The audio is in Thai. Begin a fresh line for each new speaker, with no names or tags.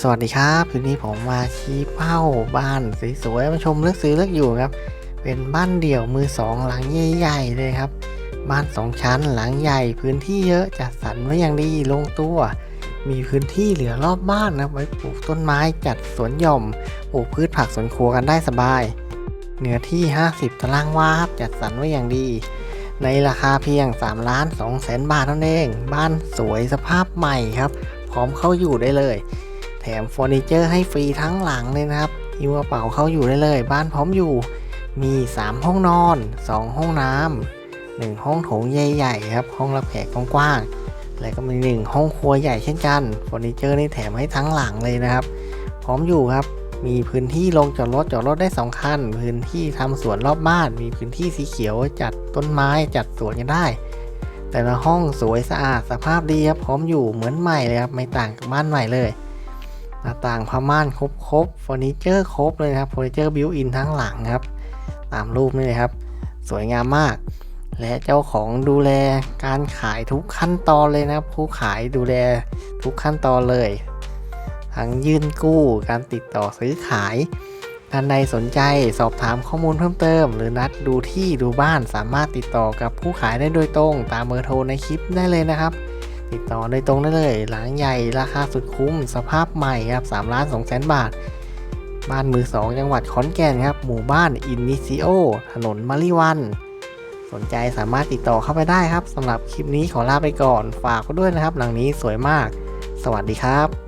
สวัสดีครับวันนี้ผมมาชี้เป้าบ้านสวยๆมาชมเลือกซื้อเลือกอยู่ครับ เป็นบ้านเดี่ยวมือสองหลังใหญ่ๆเลยครับ บ้านสองชั้นหลังใหญ่พื้นที่เยอะจัดสรรไว้อย่างดีลงตัว มีพื้นที่เหลือรอบบ้านนะไว้ปลูกต้นไม้จัดสวนหย่อมปลูกพืชผักสวนครัวกันได้สบาย เนื้อที่ 50 ตารางวาครับจัดสรรไว้อย่างดี ในราคาเพียง3ล้าน2แสนบาทเท่านั้นเอง บ้านสวยสภาพใหม่ครับ พร้อมเข้าอยู่ได้เลย แถมเฟอร์นิเจอร์ให้ฟรีทั้งหลังเลยนะครับหิ้วกระเป๋าเข้าอยู่ได้เลย บ้านพร้อมอยู่ มี 3 ห้องนอน 2 ห้องน้ำหนึ่งห้องโถงใหญ่ๆครับ ห้องรับแขกกว้างๆและก็มีหนึ่งห้องครัวใหญ่เช่นกันเฟอร์นิเจอร์นี่แถมให้ทั้งหลังเลยนะครับ พร้อมอยู่ครับมีพื้นที่ลงจอดรถจอดรถได้สองคัน พื้นที่ทำสวนรอบบ้าน มีพื้นที่สีเขียวจัดต้นไม้จัดสวนกันได้ แต่ละห้องสวยสะอาดสภาพดีครับพร้อมอยู่เหมือนใหม่เลยครับไม่ต่างกับบ้านใหม่เลย หน้าต่างผ้าม่านครบครบเฟอร์นิเจอร์ครบเลยนะครับเฟอร์นิเจอร์บิวอินทั้งหลังครับ ตามรูปนี่เลยครับ สวยงามมาก และเจ้าของดูแลการขายทุกขั้นตอนเลยนะครับผู้ขายดูแลทุกขั้นตอนเลย ทั้งยื่นกู้การติดต่อซื้อขายท่านใดสนใจสอบถามข้อมูลเพิ่มเติม หรือนัดดูที่ดูบ้านสามารถติดต่อกับผู้ขายได้โดยตรง ตามเบอร์โทรในคลิปได้เลยนะครับ ติดต่อโดยตรงได้เลยหลังใหญ่ราคาสุดคุ้ม สภาพใหม่ครับ3ล้าน2แสนบาท บ้านมือ 2 จังหวัดขอนแก่นครับ หมู่บ้านอินนิซิโอ ถนนมาริวัน สนใจสามารถติดต่อเข้าไปได้ครับสำหรับคลิปนี้ขอลาไปก่อน ฝากไว้ด้วยนะครับ หลังนี้สวยมาก สวัสดีครับ